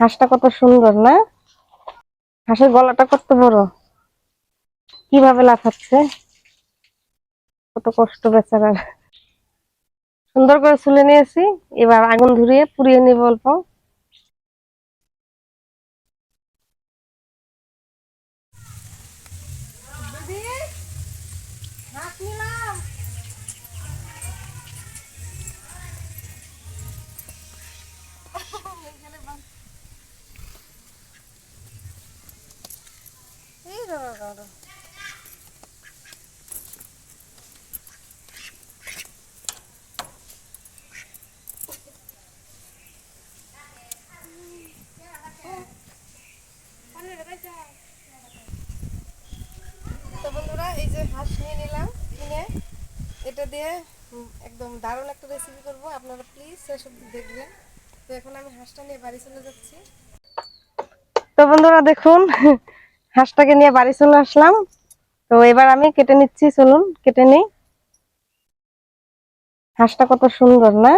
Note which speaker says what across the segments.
Speaker 1: হাঁসটা কত সুন্দর, না? হাঁসের গলাটা কত বড়? কীভাবে লাফাচ্ছে? কত কষ্ট বেচারার। সুন্দর করে চুলে নিয়েছি, এবার আগুন ধরিয়ে পুড়িয়ে নিব অল্প। হাঁস নিয়ে নিলাম, কিনে। এটা দিয়ে একদম দারুণ একটা রেসিপি করব। আপনারা প্লিজ সেসব দেখবেন। তো এখন আমি হাঁসটা নিয়ে বাড়ি চলে যাচ্ছি। তো বন্ধুরা, দেখুন হাঁসটাকে নিয়ে বাড়ি চলে আসলাম। তো এবার আমি কেটে নিচ্ছি, চলুন কেটে নিই। হাঁসটা কত সুন্দর, না?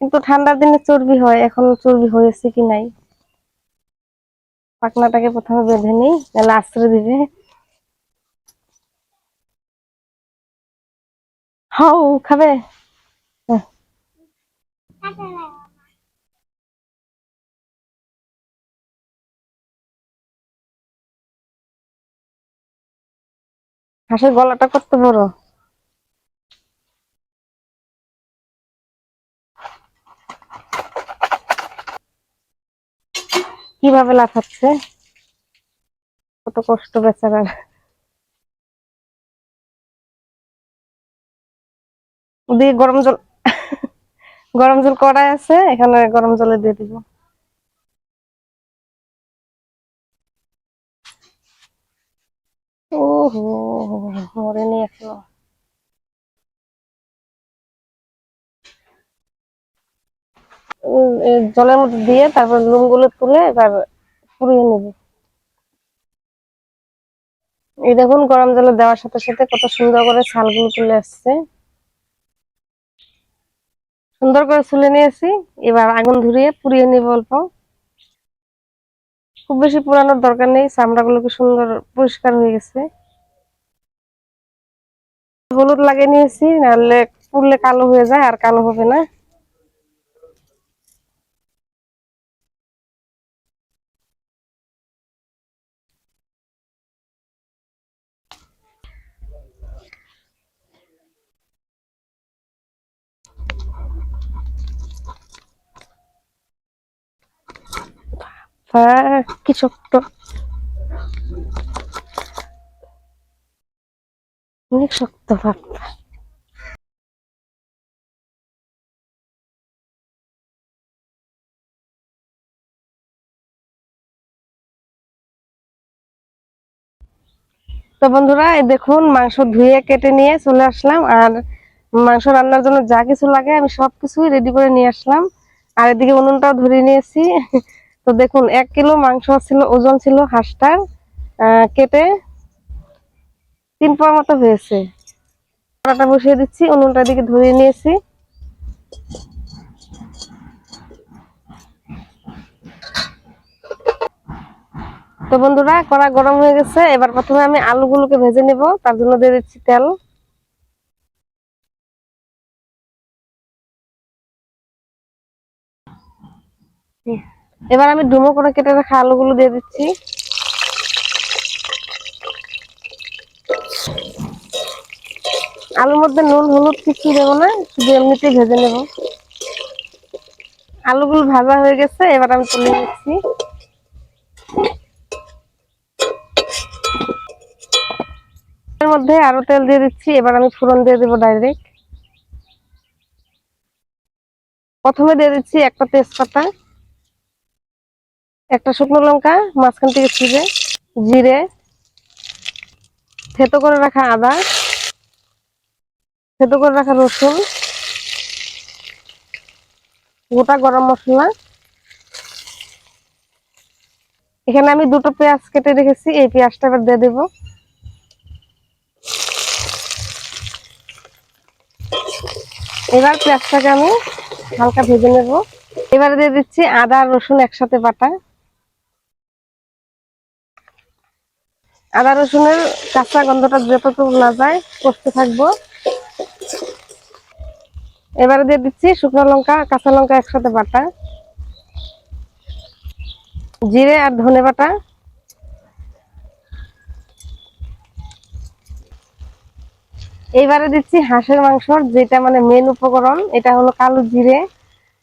Speaker 1: কিন্তু ঠান্ডার দিনে চর্বি হয়, এখন চর্বি হয়েছে কি নাই? পাখনাটাকে প্রথমে বেঁধে নিই, নাহলে আশ্রয় দিবে। হাউ, খাবে? হ্যাঁ। হাঁসের গলাটা কত বড়? কীভাবে লাফাচ্ছে? কত কষ্ট বেচারার। দিয়ে গরম জল গরম জল কড়াই আছে, এখানে গরম জলে দিয়ে দিব। ওহো মরেনি এখনও জলের মধ্যে দিয়ে তারপর লুমগুলো তুলে এবার পুড়িয়ে নেবে। এই দেখুন, গরম জলে দেওয়ার সাথে সাথে কত সুন্দর করে ছালগুলো তুলে আসছে। সুন্দর করে ছুলে নিয়েছি, এবার আগুন ধরিয়ে পুড়িয়ে নিব অল্প। খুব বেশি পুরানোর দরকার নেই, চামড়াগুলো কি সুন্দর পরিষ্কার হয়ে গেছে। হলুদ লাগিয়ে নিয়েছি নাহলে পুড়লে কালো হয়ে যায় আর কালো হবে না। আহ, কি শক্ত অনেক শক্ত ভাব তো বন্ধুরা, এই দেখুন, মাংস ধুয়ে কেটে নিয়ে চলে আসলাম। আর মাংস রান্নার জন্য যা কিছু লাগে আমি সবকিছুই রেডি করে নিয়ে আসলাম। আর এদিকে উনুনটাও ধরে নিয়েছি। তো দেখুন, এক কিলো মাংস ছিল, ওজন ছিল হাঁসটার কেটে তিন পাওয়া মতো হয়েছে। কড়াটা বসিয়ে দিচ্ছি, উনুনটা দিকে ধরিয়ে নিয়েছি। তো বন্ধুরা, কড়া গরম হয়ে গেছে। এবার প্রথমে আমি আলুগুলোকে ভেজে নেব। তার জন্য দিয়ে দিচ্ছি তেল। এবার আমি ডুমো করে কেটে রাখা আলুগুলো দিয়ে দিচ্ছি। আলুর মধ্যে নুন, হলুদ কিছু দেবো না, শুধু এমনিতেই ভেজে নেব। আলুগুলো ভাজা হয়ে গেছে, এবার আমি তুলে নিচ্ছি। মধ্যে আরও তেল দিয়ে দিচ্ছি, এবার আমি ফোড়ন দিয়ে দেবো ডাইরেক্ট প্রথমে দিয়ে দিচ্ছি একটা তেজপাতা, একটা শুকনো লঙ্কা, মাঝখান থেকে ছিঁড়ে, জিরে, থেতো করে রাখা আদা থেতো করে রাখা রসুন, গোটা গরম মশলা। এখানে আমি দুটো পেঁয়াজ কেটে রেখেছি, এই পেঁয়াজটা এবার দিয়ে দেবো। এবার পেঁয়াজটাকে আমি হালকা ভেজে নেব। এবারে দিয়ে দিচ্ছি আদা রসুন একসাথে বাটা। আদা রসুনের কাঁচা গন্ধটা যতটুকু না যায় করতে থাকব। এবারে দিয়ে দিচ্ছি শুকনো লঙ্কা, কাঁচা লঙ্কা একসাথে বাটা। জিরে আর ধনে বাটা। এইবারে দিচ্ছি হাঁসের মাংসর যেটা মানে মেন উপকরণ, এটা হলো কালো জিরে।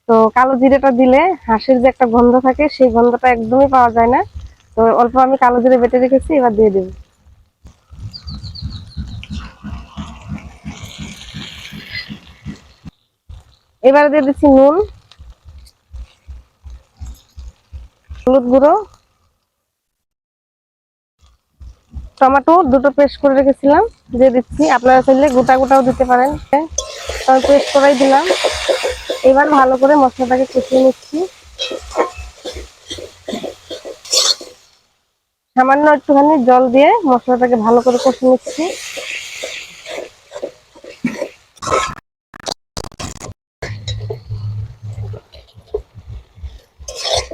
Speaker 1: তো কালো জিরেটা দিলে হাঁসের যে একটা গন্ধ থাকে, সেই গন্ধটা একদমই পাওয়া যায় না। তো অল্প আমি কালো জিরে বেটে রেখেছি, এবার দিয়ে দেব। এবারে দিয়ে দিচ্ছি নুন, হলুদ গুঁড়ো, টমেটো দুটো পেস্ট করে রেখেছিলাম, দিয়ে দিচ্ছি। আপনারা চাইলে গোটা গোটাও দিতে পারেন। পেস্ট করাই দিলাম। এবার ভালো করে মশলাটাকে কষিয়ে নিচ্ছি। সামান্য একটুখানি জল দিয়ে মশলাটাকে ভালো করে কষিয়ে নিচ্ছি।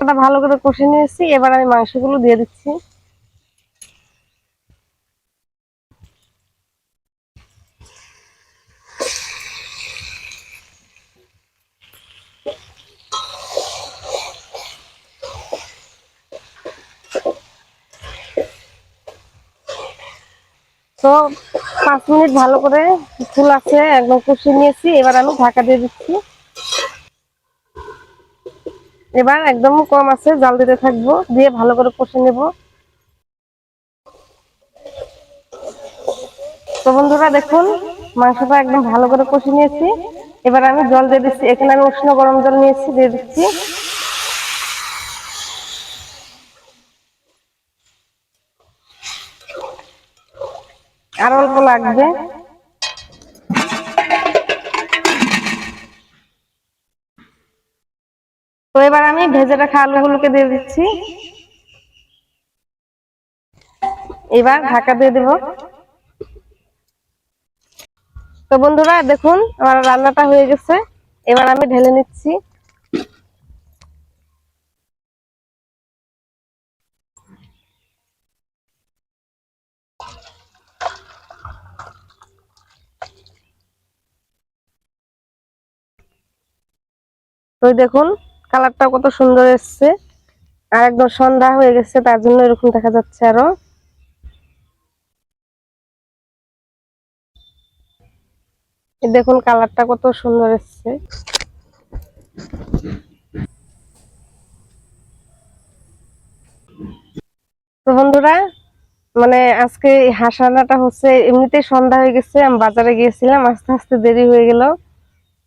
Speaker 1: ওটা ভালো করে কষে নিয়েছি। এবার আমি মাংসগুলো দিয়ে দিচ্ছি। তো পাঁচ মিনিট ভালো করে ফুল আছে, একদম কষিয়ে নিয়েছি। এবার আমি ঢাকা দিয়ে দিচ্ছি। এবার একদম কম আছে, জাল দিতে থাকব, দিয়ে ভালো করে কষে নেব। তো বন্ধুরা দেখুন, মাংসটা একদম ভালো করে কষে নিয়েছি। এবার আমি জল দিয়ে দিচ্ছি, এখানে আমি উষ্ণ গরম জল নিয়েছি, দিয়ে দিচ্ছি। আর অল্প লাগবে। তো এবার আমি ভেজে রাখা আলুগুলোকে দিয়ে দিচ্ছি। এবার ঢাকা দিয়ে দেব। তো বন্ধুরা, দেখুন, আমার রান্নাটা হয়ে গেছে। এবার আমি ঢেলে নিচ্ছি। তো দেখুন কালারটা কত সুন্দর এসছে। আর একদম সন্ধ্যা হয়ে গেছে, তার জন্য এরকম দেখা যাচ্ছে আরও। দেখুন কালারটা কত সুন্দর এসছে। তো বন্ধুরা মানে আজকে হাসানাটা হচ্ছে, এমনিতেই সন্ধ্যা হয়ে গেছে, আমি বাজারে গিয়েছিলাম, আস্তে আস্তে দেরি হয়ে গেল।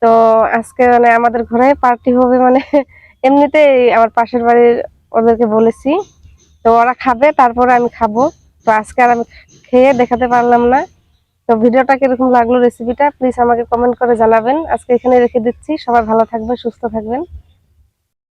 Speaker 1: তো আজকে মানে আমাদের ঘরে পার্টি হবে মানে এমনিতে আমার পাশের বাড়ির ওদেরকে বলেছি। তো ওরা খাবে, তারপরে আমি খাব। তো আজকে আর আমি খেয়ে দেখাতে পারলাম না। তো ভিডিওটা কীরকম লাগল রেসিপিটা প্লিজ আমাকে কমেন্ট করে জানাবেন। আজকে এখানে রেখে দিচ্ছি। সবাই ভালো থাকবে সুস্থ থাকবেন।